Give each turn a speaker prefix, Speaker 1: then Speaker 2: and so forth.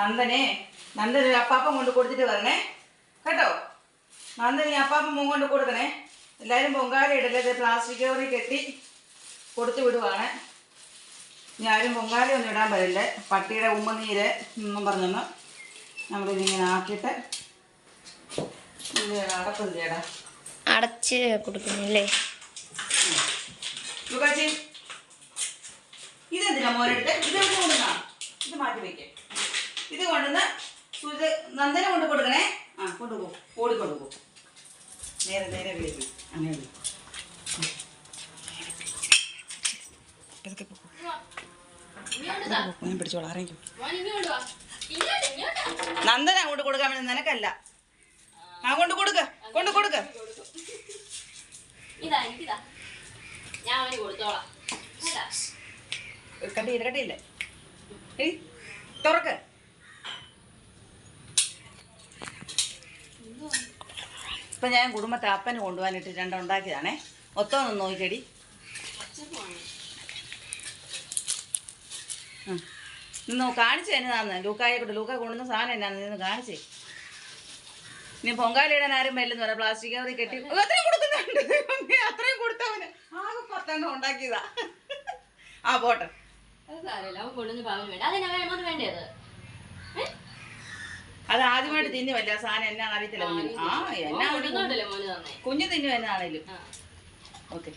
Speaker 1: നന്ദനെ നന്ദൻ ഒരു അപ്പാപ്പം കൊണ്ട് കൊടുത്തിട്ട് വരണേ കേട്ടോ നന്ദൻ ഈ അപ്പാപ്പം മുൻ കൊണ്ട് കൊടുക്കണേ എല്ലാവരും പൊങ്കാല ഇടല്ലേ പ്ലാസ്റ്റിക് കവറിൽ കെട്ടി കൊടുത്തു വിടുവാണ് ഇനി ആരും പൊങ്കാലയൊന്നും ഇടാൻ പറ്റില്ല പട്ടിയുടെ ഉമ്മനീര് എന്നും പറഞ്ഞൊന്ന് നമ്മളിതിങ്ങനെ ആക്കിയിട്ട് ഇത് അടപ്പം ചേടാ
Speaker 2: അടച്ച് കൊടുക്കുന്നില്ലേ
Speaker 1: ഇതെന്തിനാ മോനെടുത്ത് ഇത് ഇത് മാറ്റി വെക്കേ ഇത് കൊണ്ടുവന്ന് സൂചി നന്ദന കൊണ്ട് കൊടുക്കണേ. ആ കൊണ്ടുപോകും ഓടി കൊണ്ടുപോകും നേരെ നേരെ വിളിക്കും അങ്ങനെ വിളി. പതുക്കെ പോ. ഞാൻ പിടിച്ചോളാം നന്ദന അങ്ങോട്ട് കൊടുക്കാൻ വേണ്ടി നിനക്കല്ല. ആ കൊണ്ട് കൊടുക്ക കൊണ്ട് കൊടുക്ക? കട്ടിയില്ല കട്ടിയില്ലേ. തുറക്ക്. ഇപ്പൊ ഞാൻ കുടുംബത്തെ അപ്പന് കൊണ്ടുപോകാനിട്ട് രണ്ടും ഉണ്ടാക്കിയതാണേ. ഒന്ന്
Speaker 3: നോക്കിയടി.
Speaker 1: നിന്ന് കാണിച്ചു എന്നതാന്ന്. ലൂക്കായെ കൊണ്ട് ലൂക്കായ കൊണ്ടുവന്ന സാധനം എന്നാന്ന് നിന്ന് കാണിച്ചേ. ഇനി പൊങ്കാലയിടാൻ ആരും വരില്ലെന്ന് പറയാം. പ്ലാസ്റ്റിക് കവറി കെട്ടി അത്രയും കൊടുക്കുന്നുണ്ട്. അത്രയും കൊടുത്തവന് ആകെ പത്തെണ്ണം ഉണ്ടാക്കിയതാ. ആ പോട്ടെ.
Speaker 3: അത് സാരമില്ല അവൻ കൊണ്ടുവന്ന് പാവം വേണ്ട. വേണമെന്ന് വേണ്ടത്
Speaker 1: അത് ആദ്യമായിട്ട് തിന്നുമല്ല സാധനം എന്നാ അറിയത്തില്ല കുഞ്ഞിന്. ആ എന്നാ കുഞ്ഞു. തിന്നു? എന്നാണേലും ഓക്കെ.